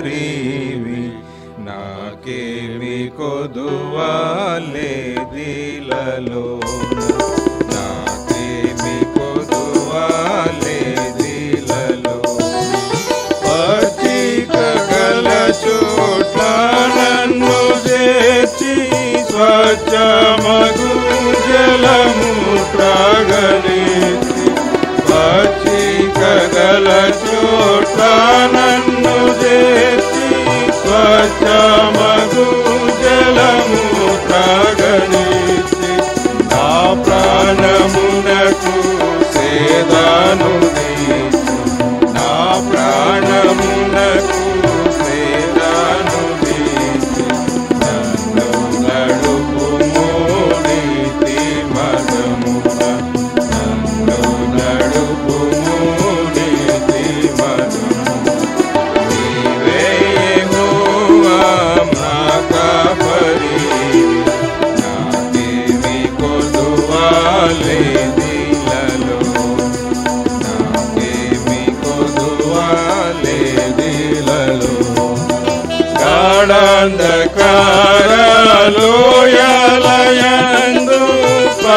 గరీవి నాకేమి కొదువాలే దిలలో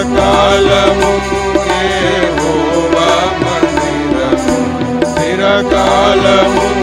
చిరకాలము మందిరము. చిరకాలము